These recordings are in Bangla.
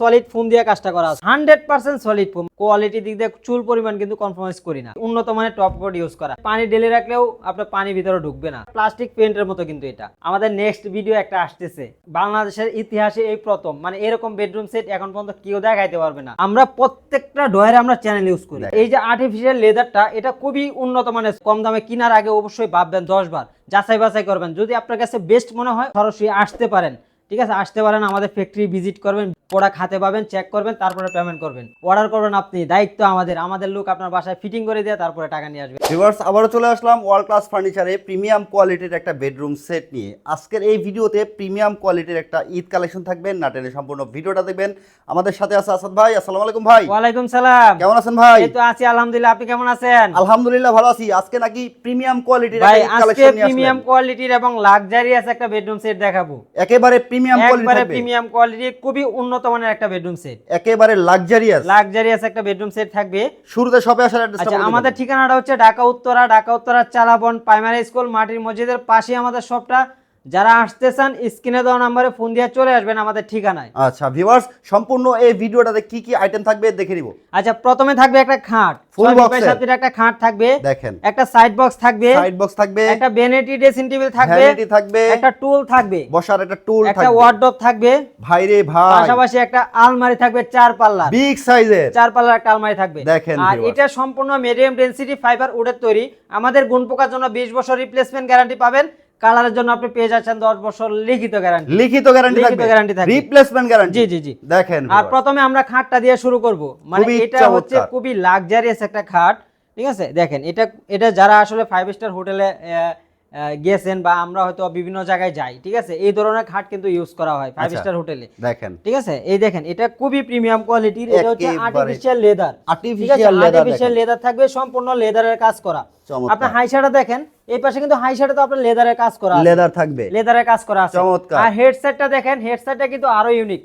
সলিড ফোম দিয়ে কাজটা করা আছে। Hundred percent solid foam quality দিক দিয়ে চুল পরিমাণ কিন্তু কনফার্মাইজ করি না। উন্নত মানের টপ কোড ইউজ করা। পানি ঢেলে রাখলেও আপনার পানি ভিতরে ঢুকবে না। প্লাস্টিক পেন্টের মতো কিন্তু এটা। আমাদের নেক্সট ভিডিও একটা আসতেছে। বাংলাদেশের ইতিহাসে এই প্রথম। মানে এরকম বেডরুম সেট এখন পর্যন্ত কেউ দেখাইতে পারবে না। আমরা প্রত্যেকটা ডয়ারে আমরা চ্যানেল ইউজ করি। এই যে আর্টিফিশিয়াল লেদারটা এটা খুবই উন্নত মানের। কম দামে কেনার আগে অবশ্যই ভাববেন দশ বার। যাচাই বাছাই করবেন। যদি আপনার কাছে বেস্ট মনে হয় সরাসরি আসতে পারেন। ঠিক আছে? আসতে পারেন আমাদের ফ্যাক্টরি ভিজিট করবেন প্রোডাক্ট হাতে পাবেন চেক করবেন তারপরে পেমেন্ট করবেন। অর্ডার করবেন আপনি দায়িত্ব আমাদের। আমাদের লোক আপনার বাসায় ফিটিং করে দিয়ে তারপরে টাকা নিয়ে আসবে। ভিউয়ার্স আবারও চলে আসলাম ওয়ার্ল্ড ক্লাস ফার্নিচারে প্রিমিয়াম কোয়ালিটির একটা বেডরুম সেট নিয়ে। আজকের এই ভিডিওতে প্রিমিয়াম কোয়ালিটির একটা ঈদ কালেকশন থাকবে। না টেনে সম্পূর্ণ ভিডিওটা দেখবেন। আমাদের সাথে আছে আসাদ ভাই আসসালামু আলাইকুম ভাই। ওয়ালাইকুম সালাম। কেমন আছেন ভাই? এই তো আছি আলহামদুলিল্লাহ। আপনি কেমন আছেন? আলহামদুলিল্লাহ ভালো আছি। আজকে নাকি প্রিমিয়াম কোয়ালিটির একটা আজকে কালেকশন নিয়ে প্রিমিয়াম কোয়ালিটির এবং লাক্সারিয়াস একটা বেডরুম সেট দেখাবো। একেবারে প্রিমিয়াম কোয়ালিটি একবারে প্রিমিয়াম কোয়ালিটি খুবই উন্নত মানের একটা বেডরুম সেট একেবারে লাক্সারিয়াস লাক্সারিয়াস একটা বেডরুম সেট থাকবে। শুরুতে শপে আসার অ্যাড্রেসটা আচ্ছা আমাদের। ঠিকানাটা হচ্ছে ঢাকা উত্তরা ঢাকা উত্তরা চালাবন প্রাইমারি স্কুল মাটির মসজিদের পাশে আমাদের শপটা যারা আসতে চান স্ক্রিনে দেওয়া নাম্বারে ফোন দিয়ে চলে আসবেন আমাদের ঠিকানায়। আচ্ছা ভিউয়ার্স সম্পূর্ণ এই ভিডিওটাতে কি কি আইটেম থাকবে দেখে নিব আচ্ছা প্রথমে থাকবে একটা খাট। Box এর। একটা খাট থাকবে। দেখেন। একটা সাইড বক্স থাকবে। সাইড বক্স থাকবে। একটা বেনেটি ড্রেসিং টেবিল থাকবে। ভ্যানিটি থাকবে। একটা টুল থাকবে। বসার একটা টুল থাকবে। একটা ওয়ার্ডরোব থাকবে ভাইরে ভাই। পাশাপাশি একটা আলমারি থাকবে চার পাল্লা বিগ সাইজের চার পাল্লার একটা আলমারি থাকবে। দেখেন আর এটা সম্পূর্ণ মিডিয়াম ডেনসিটি ফাইবার উডের তৈরি। আমাদের গুণ পোকার জন্য 20 বছর রিপ্লেসমেন্ট গ্যারান্টি পাবেন। কালারের জন্য আপনি পেয়ে যাচ্ছেন 10 বছর লিখিত গ্যারান্টি লিখিত গ্যারান্টি লিখিত থাকবে। guarantee থাকবে। রিপ্লেসমেন্ট গ্যারান্টি জি জি জি। দেখেন আর প্রথমে আমরা খাটটা দিয়ে শুরু করব। মানে এটা হচ্ছে খুবই লাক্সারিয়াস একটা খাট ঠিক আছে? দেখেন এটা এটা যারা আসলে ফাইভ স্টার হোটেলে গেছেন বা আমরা হয়তো বিভিন্ন জায়গায় যাই ঠিক আছে? এই ধরনের খাট কিন্তু ইউজ করা হয় ফাইভ। স্টার হোটেলে দেখেন। ঠিক আছে? এই দেখেন এটা খুবই প্রিমিয়াম কোয়ালিটির এটা হচ্ছে artificial leather artificial leather artificial leather থাকবে সম্পূর্ণ লেদারের কাজ করা। আপনার হাইশাটা দেখেন এই পাশে কিন্তু হাইশাটা তো আপনার লেদারের কাজ করা আছে। লেদার থাকবে। লেদারের কাজ করা আছে। চমৎকার। আর হেডসেটটা দেখেন হেডসেটটা কিন্তু আরও ইউনিক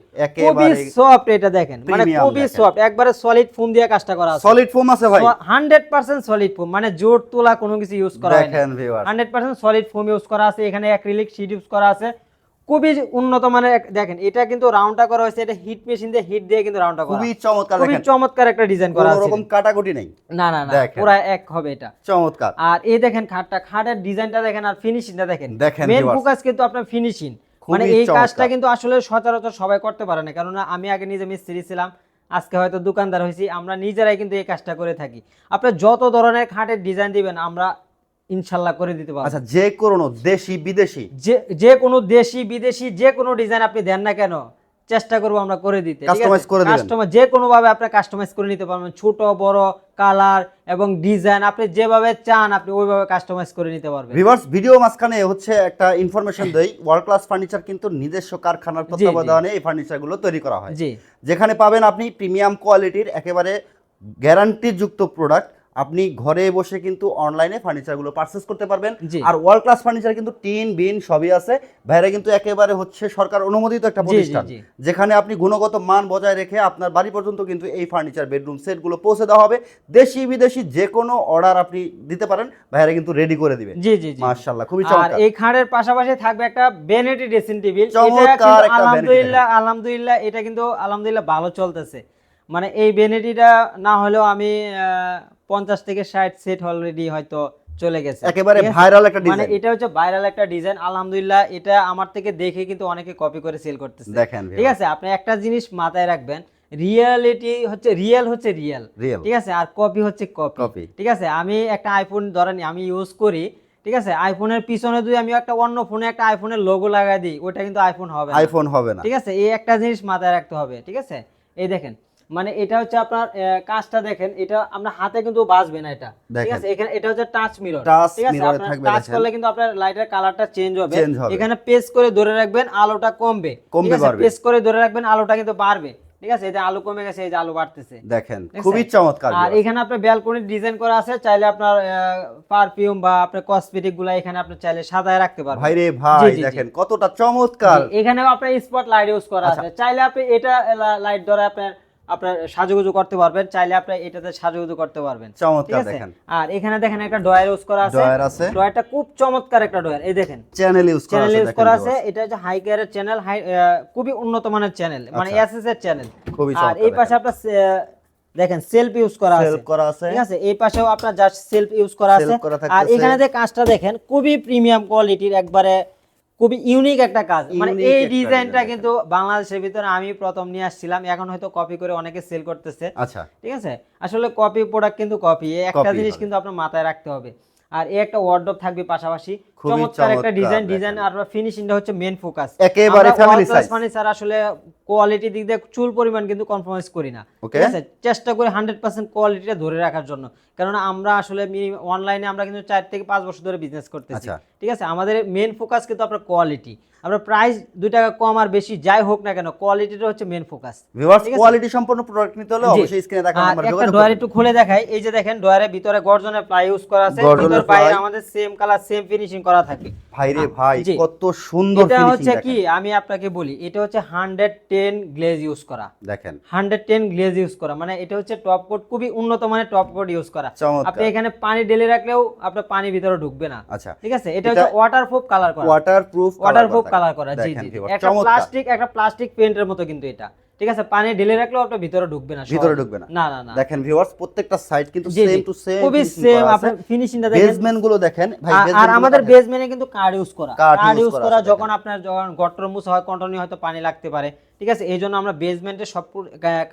খুবই সফট এটা দেখেন মানে খুবই সফট একবারে সলিড ফোম দিয়ে কাজটা করা আছে। সলিড ফোম আছে ভাই। হান্ড্রেড পার্সেন্ট সলিড ফোম মানে জোর তোলা কোনো কিছু ইউজ করা হয় দেখেন viewer hundred percent solid foam use করা আছে এখানে অ্যাক্রিলিক শিট ইউজ করা আছে। খুবই উন্নত মানের দেখেন এটা কিন্তু রাউন্ডটা করা হয়েছে এটা হিট মেশিন দিয়ে হিট দিয়ে কিন্তু রাউন্ডটা করা। খুবই চমৎকার খুবই চমৎকার একটা ডিজাইন করা আছে। রকম কাটাকুটি নেই। না না না পুরো এক হবে এটা। চমৎকার। আর এই দেখেন খাটটা খাটের ডিজাইনটা দেখেন আর ফিনিশিংটা দেখেন। দেখেন মেন ফোকাস কিন্তু আপনার ফিনিশিং মানে এই কাজটা কিন্তু আসলে সচরাচর সবাই করতে পারে না। কারণ আমি আগে নিজে মিস্ত্রি ছিলাম আজকে হয়তো দোকানদার হয়েছি আমরা নিজেরাই কিন্তু এই কাজটা করে থাকি। আপনি যত ধরনের খাটের ডিজাইন দিবেন আমরা ইনশাল্লাহ করে দিতে পারব। আচ্ছা যে কোনো দেশি বিদেশি? যে যে কোনো দেশি বিদেশি যে কোনো ডিজাইন আপনি দেন না কেন চেষ্টা করব আমরা করে দিতে Customize করে দিবেন। কাস্টমার যে কোনো ভাবে আপনি কাস্টমাইজ করে নিতে পারবেন ছোট বড় কালার এবং ডিজাইন আপনি যেভাবে চান আপনি ওইভাবে কাস্টমাইজ করে নিতে পারবেন। ভিউয়ার্স ভিডিও মাঝখানে হচ্ছে একটা ইনফরমেশন দেই। ওয়ার্ল্ড ক্লাস ফার্নিচার কিন্তু নিজস্ব কারখানার তত্ত্বাবধানে এই ফার্নিচারগুলো তৈরি করা হয়। যেখানে পাবেন আপনি প্রিমিয়াম কোয়ালিটির একেবারে গ্যারান্টিযুক্ত প্রোডাক্ট আপনি ঘরে বসে কিন্তু অনলাইনে ফার্নিচারগুলো পারচেস করতে পারবেন। আর ওয়ার্ল্ড ক্লাস ফার্নিচার কিন্তু টিন বিন সবই আছে। ভাইরা কিন্তু একেবারে হচ্ছে সরকার অনুমোদিত একটা প্রতিষ্ঠান। যেখানে আপনি গুণগত মান বজায় রেখে আপনার বাড়ি পর্যন্ত কিন্তু এই ফার্নিচার বেডরুম সেটগুলো পৌঁছে দেওয়া হবে। দেশি বিদেশি যে কোনো অর্ডার আপনি দিতে পারেন ভাইরা কিন্তু রেডি করে দিবে। জি জি মাশাআল্লাহ খুবই আর চমৎকার এই খাটের পাশাপাশি থাকবে একটা বেনেটি ড্রেসিং টেবিল এটা আলহামদুলিল্লাহ আলহামদুলিল্লাহ এটা কিন্তু আলহামদুলিল্লাহ ভালো চলতেছে। মানে এই বেনেটিটা না হলেও আমি পঞ্চাশ থেকে ষাট সেট অলরেডি হয়তো চলে গেছে। একেবারে ভাইরাল একটা ডিজাইন মানে এটা হচ্ছে ভাইরাল একটা ডিজাইন আলহামদুলিল্লাহ। এটা আমার থেকে দেখে কিন্তু অনেকে কপি করে সেল করতেছে। দেখেন ঠিক আছে? আপনি একটা জিনিস মাথায় রাখবেন রিয়ালিটি হচ্ছে রিয়েল হচ্ছে রিয়েল ঠিক আছে? আর কপি হচ্ছে কপি ঠিক আছে? আমি একটা আইফোন ধরেন আমি ইউজ করি ঠিক আছে? আইফোনের পিছনে যদি আমি একটা অন্য ফোনে একটা আইফোনের লোগো লাগাই দিই ওটা কিন্তু আইফোন হবে না। আইফোন হবে না। ঠিক আছে? এই একটা জিনিস মাথায় রাখতে হবে। ঠিক আছে? এই দেখেন মানে এটা হচ্ছে আপনার কাজটা দেখেন এটা আপনার হাতে কিন্তু বাজবে না এটা। ঠিক আছে? এখানে এটা হচ্ছে টাচ মিরর ঠিক আছে? আপনার টাচ করলে কিন্তু আপনার লাইটের কালারটা চেঞ্জ হবে। এখানে পেস করে ধরে রাখবেন আলোটা কমবে। কমবে বাড়বে। পেস করে ধরে রাখবেন আলোটা কিন্তু বাড়বে। ঠিক আছে? যে আলো কমে গেছে এই যে আলো বাড়তেছে। দেখেন খুবই চমৎকার আর এখানে আপনার ব্যালকনির ডিজাইন করা আছে চাইলে আপনার পারফিউম বা আপনার কসমেটিকগুলা এখানে আপনি চাইলে সাজায় রাখতে পারবেন। ভাই রে ভাই। দেখেন কতটা চমৎকার। জি, এখানেও আপনার স্পট লাইট ইউজ করা আচ্ছা। আছে। চাইলে আপনি এটা লাইট ধরে আপনার আপনার সাজুগুজু করতে পারবেন চাইলে আপনি এটাতে সাজুগুজু করতে পারবেন। চমৎকার দেখেন। আর এখানে দেখেন একটা ডয়ার ইউজ করা আছে। ড্রয়ার আছে। ডয়ারটা খুব চমৎকার একটা ডয়ার এই দেখেন। চ্যানেল ইউজ করা চ্যানেল আছে ইউজ করা আছে। এটা হচ্ছে হাই কেয়ারের চ্যানেল। হাই খুবই উন্নত মানের চ্যানেল। মানে আচ্ছা। এসএস এর চ্যানেল। খুবই আর এই পাশে আপনার দেখেন সেলফ ইউজ করা আছে। সেলফ করা আছে। ঠিক আছে? এই পাশেও আপনার জাস্ট সেলফ ইউজ করা আছে। আর এখানে যে কাজটা দেখেন খুবই প্রিমিয়াম কোয়ালিটির একবারে খুবই ইউনিক একটা কাজ। মানে এই ডিজাইনটা কিন্তু বাংলাদেশের ভিতরে আমি প্রথম নিয়ে আসছিলাম। এখন হয়তো কপি করে অনেকে সেল করতেছে। আচ্ছা। ঠিক আছে? আসলে কপি প্রোডাক্ট কিন্তু কপি একটা জিনিস কিন্তু আপনার মাথায় রাখতে হবে। আর এই একটা ওয়ার্ডরোব থাকবে পাশাপাশি। চমৎকার একটা ডিজাইন ডিজাইন আর ফার্নিশিংটা হচ্ছে মেন ফোকাস একেবারে family size। ফার্নিচার আসলে কোয়ালিটি দিক দিয়ে চুল পরিমাণ কিন্তু কম্প্রোমাইজ করি না। ঠিক আছে? চেষ্টা করি হান্ড্রেড পার্সেন্ট কোয়ালিটিটা ধরে রাখার জন্য। কারণ আমরা আসলে অনলাইনে আমরা কিন্তু চার থেকে পাঁচ বছর ধরে বিজনেস করতেছি। আচ্ছা। ঠিক আছে? আমাদের মেন ফোকাস কিন্তু আপনার কোয়ালিটি আমরা প্রাইস দুই টাকা কম আর বেশি যাই হোক না কেন কোয়ালিটিটা হচ্ছে মেন ফোকাস ভিউয়ার্স কোয়ালিটি সম্পন্ন প্রোডাক্ট নিতে হলে অবশ্যই স্ক্রিনে দেখা একটা ডয়ার একটু খুলে দেখাই। এই যে দেখেন ডয়ারের ভিতরে গর্জনের প্লাই ইউজ করা আছে। ভিতর বাইরে আমাদের সেম কালার সেম ফিনিশিং করা থাকে। ভাই রে ভাই কত সুন্দর এটা হচ্ছে কি আমি আপনাকে বলি এটা হচ্ছে হান্ড্রেড টেন গ্লেজ ইউজ করা। দেখেন। হান্ড্রেড টেন গ্লেজ ইউজ করা মানে এটা হচ্ছে টপ কোট খুবই উন্নত মানের টপ কোট ইউজ করা। আপনি এখানে পানি ঢেলে রাখলেও আপনার পানি ভিতরে ঢুকবে না। আচ্ছা। ঠিক আছে? এটা হচ্ছে ওয়াটারপ্রুফ কালার করা। ওয়াটারপ্রুফ ওয়াটারপ্রুফ কালার করা। জি জি একটা প্লাস্টিক একটা প্লাস্টিক পেন্টের মতো কিন্তু এটা। ঠিক আছে পানি ঢেলে রাখলেও আপনার ভিতরে ঢুকবে না ভিতরে ঢুকবে না। না না দেখেন ভিউয়ার্স প্রত্যেকটা সাইড কিন্তু সেম টু সেম খুবই সেম আপনার ফিনিশিংটা দেখেন। বেসমেন্টগুলো দেখেন। ভাই আর- আমাদের। বেসমেন্টে কিন্তু কার্ড ইউজ করা। কার্ড ইউজ করা করা যখন আপনার যখন গটর মুছ হয় কন্টিনিউ হয়তো পানি লাগতে পারে। ঠিক আছে? এই জন্য আমরা বেসমেন্টে সব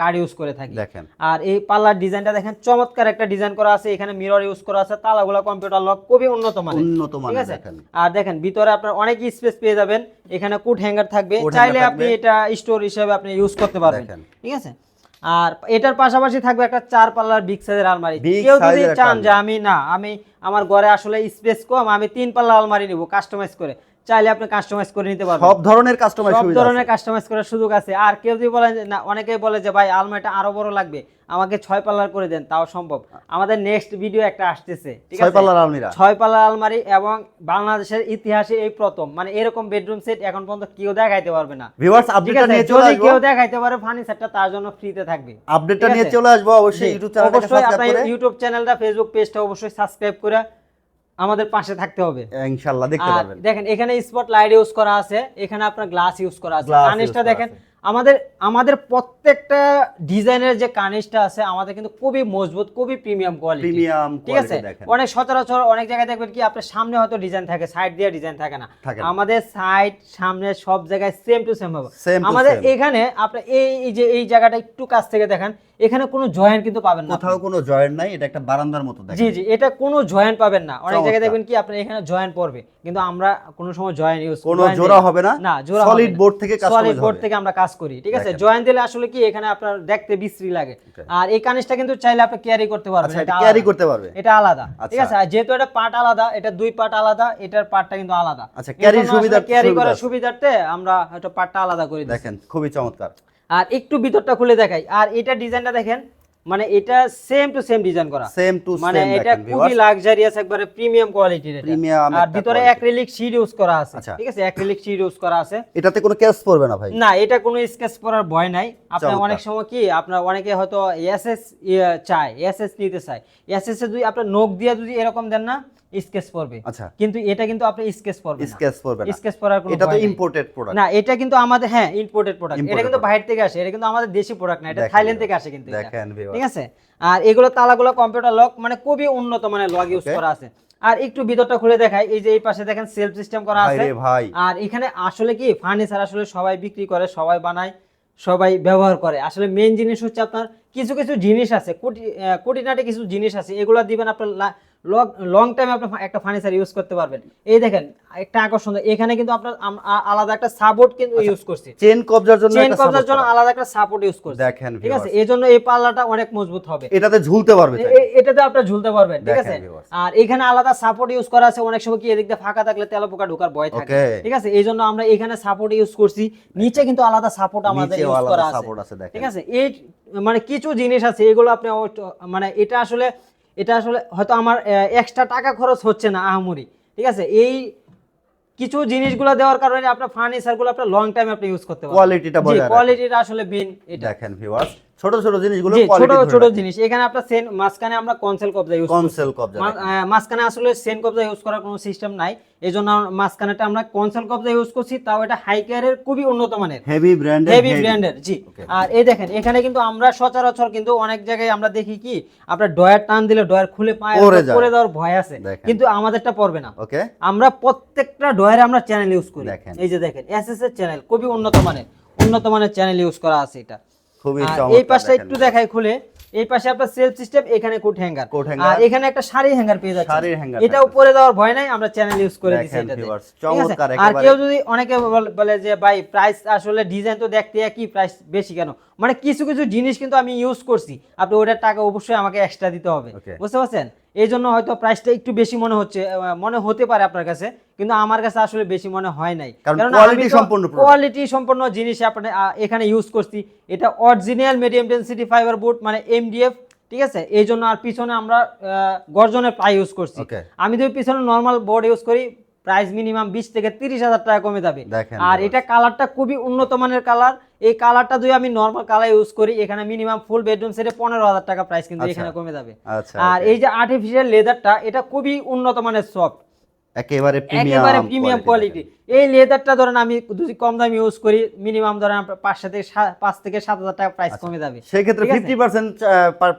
কার্ড ইউজ করে থাকি। দেখেন। আর এই পাল্লার ডিজাইনটা দেখেন চমৎকার একটা ডিজাইন করা আছে। এখানে মিরর ইউজ করা আছে তালাগুলা কম্পিউটার লক খুবই উন্নত মানের। উন্নত ঠিক আছে? আর দেখেন ভিতরে আপনার অনেক স্পেস পেয়ে যাবেন। এখানে কুট হ্যাঙ্গার থাকবে। চাইলে আপনি এটা স্টোর হিসেবে আপনি ইউজ করতে পারবেন। দেখেন। ঠিক আছে? আর এটার পাশাপাশি থাকবে একটা চার পাল্লার বিগ সাইজের আলমারি। কেউ যদি চান যে আমি না আমি আমার ঘরে আসলে স্পেস কম আমি তিন পাল্লা আলমারি নিব কাস্টমাইজ করে। চাইলে আপনি কাস্টমাইজ করে নিতে পারবেন। সব ধরনের কাস্টমাইজ সব ধরনের কাস্টমাইজ করার সুযোগ আছে। আর কেউ যদি বলেন যে না অনেকেই বলে যে ভাই আলমারিটা আরও বড় লাগবে আমাকে ছয় পাল্লার করে দেন তাও সম্ভব। আমাদের নেক্সট ভিডিও একটা আসতেছে ঠিক ছয় আছে পাল্লার আলমিরা। ছয় পাল্লার আলমারি এবং বাংলাদেশের ইতিহাসে এই প্রথম। মানে এরকম বেডরুম সেট এখন পর্যন্ত কেউ দেখাইতে পারবে না। ভিউয়ার্স আপডেটটা নিয়ে চলে আসব। কেউ দেখাইতে পারে ফার্নিচারটা তার জন্য ফ্রিতে থাকবে। আপডেটটা নিয়ে চলে আসব অবশ্যই ইউটিউব অবশ্যই সাবস্ক্রাইব আপনার করে। ইউটিউব চ্যানেলটা ফেসবুক পেজটা অবশ্যই সাবস্ক্রাইব করে আমাদের পাশে থাকতে হবে। ইনশাআল্লাহ দেখতে আর পারবেন। দেখেন এখানে স্পট লাইট ইউজ করা আছে এখানে আপনার গ্লাস ইউজ করা আছে। কানিসটা দেখেন আমাদের আমাদের প্রত্যেকটা ডিজাইনের যে কানিসটা আছে আমাদের কিন্তু খুবই মজবুত খুবই প্রিমিয়াম কোয়ালিটি প্রিমিয়াম ঠিক আছে? অনেক সচরাচর অনেক জায়গায় দেখবেন কি আপনার সামনে হয়তো ডিজাইন থাকে সাইড দিয়ে ডিজাইন থাকে না। আমাদের সাইড সামনে সব জায়গায় সেম টু সেম হবে। আমাদের এখানে আপনি এই এই যে এই জায়গাটা একটু কাছ থেকে দেখেন এখানে কোনো জয়েন্ট কিন্তু পাবেন না কোথাও কোনো জয়েন্ট নাই এটা একটা বারান্দার মতো দেখেন জি জি এটা কোনো জয়েন্ট পাবেন না। অনেক জায়গায় দেখবেন কি আপনার এখানে জয়েন্ট পড়বে কিন্তু আমরা কোনো সময় জয়েন্ট ইউজ কোনো জোড়া হবে না না জোড়া সলিড বোর্ড থেকে কাজ সলিড বোর্ড থেকে আমরা কাজ করি ঠিক আছে? জয়েন্ট দিলে আসলে কি এখানে আপনার দেখতে বিশ্রী লাগে। আর এই কানিসটা কিন্তু চাইলে আপনি ক্যারি করতে পারবেন আচ্ছা এটা ক্যারি আলাদা। করতে পারবে। এটা আলাদা ঠিক আচ্ছা। আছে? আর যেহেতু এটা পার্ট আলাদা এটা দুই পার্ট আলাদা এটার পার্টটা কিন্তু আলাদা। আচ্ছা, carry সুবিধা- ক্যারি করার। সুবিধার্থে আমরা হয়তো পার্টটা আলাদা করে দেখেন খুবই চমৎকার। আর একটু ভিতরটা খুলে দেখাই। আর এটা ডিজাইনটা দেখেন মানে এটা সেম টু সেম ডিজাইন করা। সেম টু মানে এটা খুবই লাক্সারিয়াস একবারে প্রিমিয়াম কোয়ালিটির এটা। Premium আর ভিতরে। অ্যাক্রিলিক শীট ইউজ করা আছে। আচ্ছা। ঠিক আছে অ্যাক্রিলিক শীট ইউজ করা আছে। এটাতে কোনো ক্যাশ পড়বে না ভাই? না এটা কোনো স্কেচ করার ভয় নাই। চমৎকার। অনেক সময় কি আপনার অনেকে হয়তো এসএস চায় এসএস নিতে চায়। এসএস এ যদি আপনার নোক দিয়ে যদি এরকম দেন না স্কেচ পড়বে আচ্ছা। কিন্তু এটা কিন্তু আপনি স্কেচ পড়বে স্কেচ পড়বে না। স্কেচ পড়ার কোনো এটা তো ইম্পোর্টেড প্রোডাক্ট না এটা কিন্তু আমাদের হ্যাঁ ইম্পোর্টেড প্রোডাক্ট এটা কিন্তু বাইরে থেকে আসে এটা কিন্তু আমাদের দেশি প্রোডাক্ট না এটা থাইল্যান্ড থেকে আসে কিন্তু দেখেন ঠিক আছে? আর এগুলো তালাগুলো কম্পিউটার লক মানে খুবই উন্নত মানের লক ইউজ করা আছে। আর একটু ভিতরটা খুলে দেখাই এই যে এই পাশে দেখেন সেলফ সিস্টেম করা আছে। আর এখানে আসলে কি ফার্নিচার আসলে সবাই বিক্রি করে সবাই বানায় সবাই ব্যবহার করে। আসলে মেইন জিনিস হচ্ছে আপনার কিছু কিছু জিনিস আছে কোটি আহ, কোটিনাটি কিছু জিনিস আছে এগুলো দিবেন আপনার লং টাইম আপনি একটা ফার্নিচার ইউজ করতে পারবেন। এই দেখেন একটা আকর্ষণ এখানে কিন্তু আপনার আলাদা একটা সাপোর্ট কিন্তু ইউজ করছি। চেন কবজার জন্য চেন কবজার জন্য আলাদা একটা সাপোর্ট ইউজ করছি। দেখেন ঠিক আছে। এই জন্য এই পাল্লাটা অনেক মজবুত হবে। এটাতে ঝুলতে পারবে এটাতে আপনার ঝুলতে পারবেন ঠিক আছে? আর এখানে আলাদা সাপোর্ট ইউজ করা আছে অনেক সময় কি এদিক দিয়ে ফাঁকা থাকলে তেল পোকা ঢোকার ভয় থাকে। ঠিক আছে? এই জন্য আমরা এখানে সাপোর্ট ইউজ করছি। নিচে কিন্তু আলাদা সাপোর্ট আমাদের ইউজ করা আছে। ঠিক আছে? এই মানে কিছু জিনিস আছে এগুলো আপনি মানে এটা আসলে এটা আসলে হয়তো আমার এক্সট্রা টাকা খরচ হচ্ছে না আহামরি ঠিক আছে? এই কিছু জিনিসগুলো দেওয়ার কারণে আপনার ফার্নিচারগুলো আপনার লং টাইম আপনি ইউজ করতে পারবেন। কোয়ালিটিটা বজায় কোয়ালিটিটা আসলে মেন এটা। দেখেন ভিউয়ার্স ছোট ছোট জিনিসগুলো ছোট ছোট জিনিস। এখানে আপনার সেন মাঝখানে আমরা কনসেল কবজা ইউজ কনসেল কবজা মাঝখানে আসলে সেন কবজা ইউজ করার কোনো সিস্টেম নাই। এই জন্য মাঝখানেটা আমরা কনসেল কবজা ইউজ করছি তাও এটা হাই কেয়ারের খুবই উন্নত মানের। হেভি ব্র্যান্ডের হেভি ব্র্যান্ডের জি। আর এই দেখেন এখানে কিন্তু আমরা সচরাচর কিন্তু অনেক জায়গায় আমরা দেখি কি আপনার ডয়ার টান দিলে ডয়ার খুলে পায় পড়ে। দেওয়ার ভয় আছে। কিন্তু আমাদেরটা পড়বে না। ওকে আমরা প্রত্যেকটা ডয়ারে আমরা চ্যানেল ইউজ করি। দেখেন। এই যে দেখেন এসএস এর চ্যানেল খুবই উন্নত মানের। উন্নত মানের চ্যানেল ইউজ করা আছে এটা। খুবই এই পাশটা একটু দেখাই খুলে। এই পাশে আপনার সেলফ সিস্টেম এখানে কোট হ্যাঙ্গার কোট হ্যাঙ্গার আর এখানে একটা শাড়ি হ্যাঙ্গার পেয়ে যাচ্ছে শাড়ির হ্যাঙ্গার এটা উপরে দেওয়ার ভয় নাই আমরা চ্যানেল ইউজ করে দিছি এটাতে? চমৎকার আর কেউ যদি অনেকে বল- বলে যে ভাই প্রাইস আসলে ডিজাইন তো দেখতে একই প্রাইস বেশি কেন? মানে কিছু কিছু জিনিস কিন্তু আমি ইউজ করছি। আপনি ওটার টাকা অবশ্যই আমাকে এক্সট্রা দিতে হবে। বুঝতে পারছেন? এই জন্য হয়তো প্রাইসটা একটু বেশি মনে হচ্ছে মনে হতে পারে আপনার কাছে কিন্তু আমার কাছে আসলে বেশি মনে হয় নাই। কারণ সম্পন্ন product। কোয়ালিটি সম্পন্ন জিনিস আপনি এখানে ইউজ করছি। এটা original medium density fibre board মানে এমডিএফ ঠিক আছে? এই জন্য আর পিছনে আমরা গর্জনের প্রাই ইউজ করছি। আমি যদি পিছনে নর্মাল বোর্ড ইউজ করি প্রাইস মিনিমাম বিশ থেকে তিরিশ হাজার টাকা কমে যাবে। আর এটা কালারটা খুবই উন্নত মানের কালার এই কালারটা যদি আমি নর্মাল কালার ইউজ করি এখানে মিনিমাম ফুল বেডরুম সেটে পনেরো হাজার টাকা প্রাইস কিন্তু আচ্ছা। এখানে কমে যাবে। আচ্ছা আর এই যে আর্টিফিশিয়াল লেদারটা এটা খুবই উন্নত মানের সফট একেবারে প্রিমিয়াম একেবারে প্রিমিয়াম কোয়ালিটি এই লেদারটা ধরেন আমি যদি কম দামি ইউজ করি মিনিমাম ধরেন থেকে পাঁচ থেকে সাত হাজার টাকা প্রাইস কমে যাবে। সেই ক্ষেত্রে ফিফটি পার্সেন্ট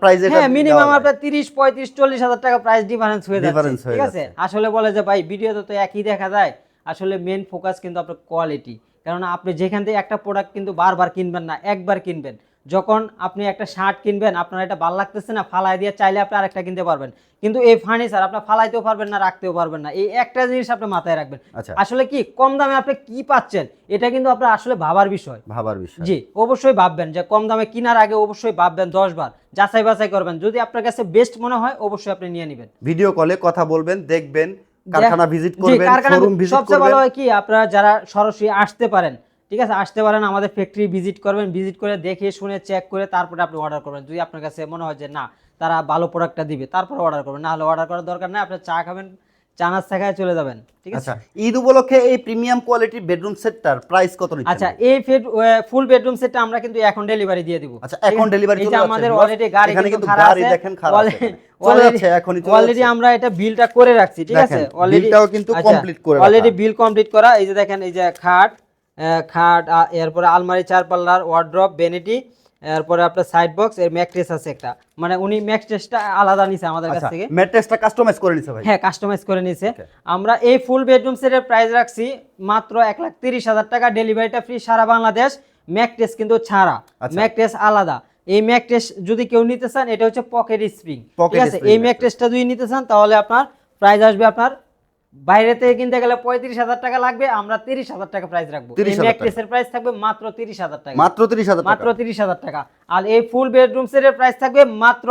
প্রাইস হ্যাঁ মিনিমাম আপনার তিরিশ পঁয়ত্রিশ চল্লিশ হাজার টাকা প্রাইস ডিফারেন্স হয়ে যাচ্ছে। ঠিক আছে? আসলে বলে যে ভাই ভিডিওতে তো একই দেখা যায়। আসলে মেন ফোকাস কিন্তু আপনার কোয়ালিটি কারণ আপনি যেখান থেকে একটা প্রোডাক্ট কিন্তু বারবার কিনবেন না একবার কিনবেন। যখন আপনি একটা শার্ট কিনবেন আপনার এটা ভালো লাগতেছে না ফালাই দিয়ে চাইলে আপনি আরেকটা কিনতে পারবেন। কিন্তু এই ফার্নিচার আপনি ফালাইতেও পারবেন না রাখতেও পারবেন না। এই একটা জিনিস আপনি মাথায় রাখবেন। আচ্ছা। আসলে কি কম দামে আপনি কি পাচ্ছেন এটা কিন্তু আপনার আসলে ভাবার বিষয়। ভাবার বিষয়। জি অবশ্যই ভাববেন যে কম দামে কেনার আগে অবশ্যই ভাববেন দশ বার যাচাই বাছাই করবেন। যদি আপনার কাছে বেস্ট মনে হয় অবশ্যই আপনি নিয়ে নেবেন। ভিডিও কলে কথা বলবেন দেখবেন কারখানা ভিজিট করবেন শোরুম ভিজিট করবেন সবচেয়ে ভালো হয় কি আপনারা যারা সরাসরি আসতে পারেন ঠিক আছে আসতে পারেন আমাদের ফ্যাক্টরি ভিজিট করবেন ভিজিট করে দেখে শুনে চেক করে তারপরে আপনি অর্ডার করবেন। যদি আপনার কাছে মনে হয় যে না তারা ভালো প্রোডাক্টটা দিবে তারপরে অর্ডার করবেন। না হলে অর্ডার করার দরকার নেই আপনি চা খাবেন চা নাস্তা খায় চলে যাবেন ঠিক আছে? আচ্ছা ঈদ উপলক্ষে এই প্রিমিয়াম কোয়ালিটির বেডরুম সেটটার প্রাইস কত নিচ্ছেন? আচ্ছা এই ফুল বেডরুম সেটটা আমরা কিন্তু এখন ডেলিভারি দিয়ে দিব। আচ্ছা এখন ডেলিভারি চলে আমাদের অলরেডি গাড়ি এখানে কিন্তু গাড়ি দেখেন খারাপ চলে অলরেডি যাচ্ছে এখনই চলে অলরেডি আমরা এটা বিলটা করে রাখছি ঠিক আছে? অলরেডি বিলটাও কিন্তু complete করে রাখা। অলরেডি বিল কমপ্লিট করা। এই যে দেখেন এই যে খাট খাট এরপরে আলমারি চার পাল্লার ওয়ার্ড্রপ বেনিটি এরপরে আপনার সাইড বক্স এর ম্যাট্রেস আছে একটা। মানে উনি ম্যাট্রেসটা আলাদা নিছে আমাদের কাছ আচ্ছা থেকে। ম্যাট্রেসটা কাস্টমাইজ করে নিছে ভাই। হ্যাঁ কাস্টমাইজ করে নিছে। আমরা এই ফুল বেডরুম সেটের প্রাইস রাখছি মাত্র এক লাখ তিরিশ হাজার টাকা। ডেলিভারিটা ফ্রি সারা বাংলাদেশ। ম্যাকটেস কিন্তু ছাড়া। আচ্ছা। ম্যাকটেস আলাদা। এই ম্যাকটেস যদি কেউ নিতে চান এটা হচ্ছে পকেট স্প্রিং ঠিক আছে? এই। ম্যাকটেসটা যদি নিতে চান তাহলে আপনার প্রাইস আসবে আপনার বাইরে থেকে কিনতে গেলে পঁয়ত্রিশ হাজার টাকা লাগবে আমরা তিরিশ হাজার টাকা প্রাইস রাখব। 30,000 এই টাকা। ম্যাকটেসের প্রাইস থাকবে মাত্র তিরিশ হাজার টাকা। মাত্র তিরিশ হাজার মাত্র তিরিশ হাজার টাকা। আর এই ফুল বেডরুম সেটের প্রাইস থাকবে মাত্র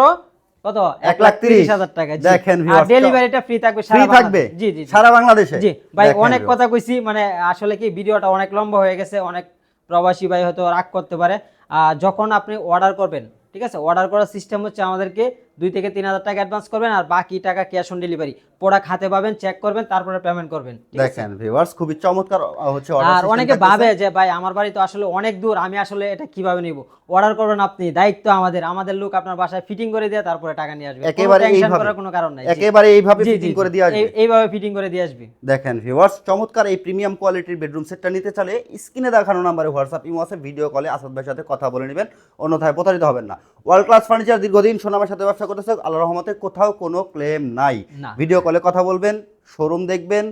কত? এক লাখ তিরিশ হাজার টাকা। দেখেন আর ডেলিভারিটা ফ্রি থাকবে ফ্রি থাকবে। জি জি। সারা বাংলাদেশে। জি ভাই অনেক কথা কইছি মানে আসলে কি ভিডিওটা অনেক লম্বা হয়ে গেছে অনেক প্রবাসী ভাই হয়তো রাগ করতে পারে। আর যখন আপনি অর্ডার করবেন ঠিক আছে? অর্ডার করার সিস্টেম হচ্ছে আমাদেরকে দুই থেকে তিন হাজার টাকা অ্যাডভান্স করবেন আর বাকি টাকা ক্যাশ অন ডেলিভারি প্রোডাক্ট হাতে পাবেন চেক করবেন তারপরে পেমেন্ট করবেন। দেখেন ভিউয়ার্স খুবই চমৎকার হচ্ছে আর অনেকে ভাবে যে ভাই আমার বাড়ি তো আসলে অনেক দূর আমি আসলে এটা কীভাবে নিব? অর্ডার করবেন আপনি দায়িত্ব আমাদের আমাদের লোক আপনার বাসায় ফিটিং করে দিয়ে তারপরে টাকা নিয়ে আসবে। একেবারে টেনশন এইভাবে করার কোনো কারণ নাই। একেবারে এইভাবে ফিটিং করে দিয়ে আসবে। এইভাবে ফিটিং করে দিয়ে আসবে। দেখেন ভিউয়ার্স চমৎকার এই প্রিমিয়াম কোয়ালিটির বেডরুম সেটটা নিতে চাইলে স্ক্রিনে দেখানো নাম্বারে হোয়াটসঅ্যাপ ইমো আছে ভিডিও কলে আসাদ ভাইয়ের সাথে কথা বলে নেবেন। অন্যথায় প্রতারিত হবেন না। ওয়ার্ল্ড ক্লাস ফার্নিচার দীর্ঘদিন সোনামের সাথে ব্যবসা করতেছে আল্লাহ রহমতে কোথাও কোনো ক্লেম নাই। ভিডিও কলে কথা বলবেন শোরুম দেখবেন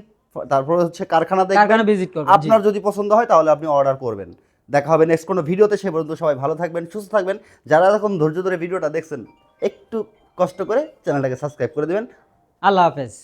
তারপর হচ্ছে কারখানা দেখবেন। কারখানা ভিজিট করবেন আপনার যদি পছন্দ হয় তাহলে আপনি অর্ডার করবেন। দেখা হবে নেক্সট কোনো ভিডিওতে সে পর্যন্ত সবাই ভালো থাকবেন সুস্থ থাকবেন। যারা এখন ধৈর্য ধরে ভিডিওটা দেখছেন একটু কষ্ট করে চ্যানেলটাকে সাবস্ক্রাইব করে দেবেন। আল্লাহ হাফেজ।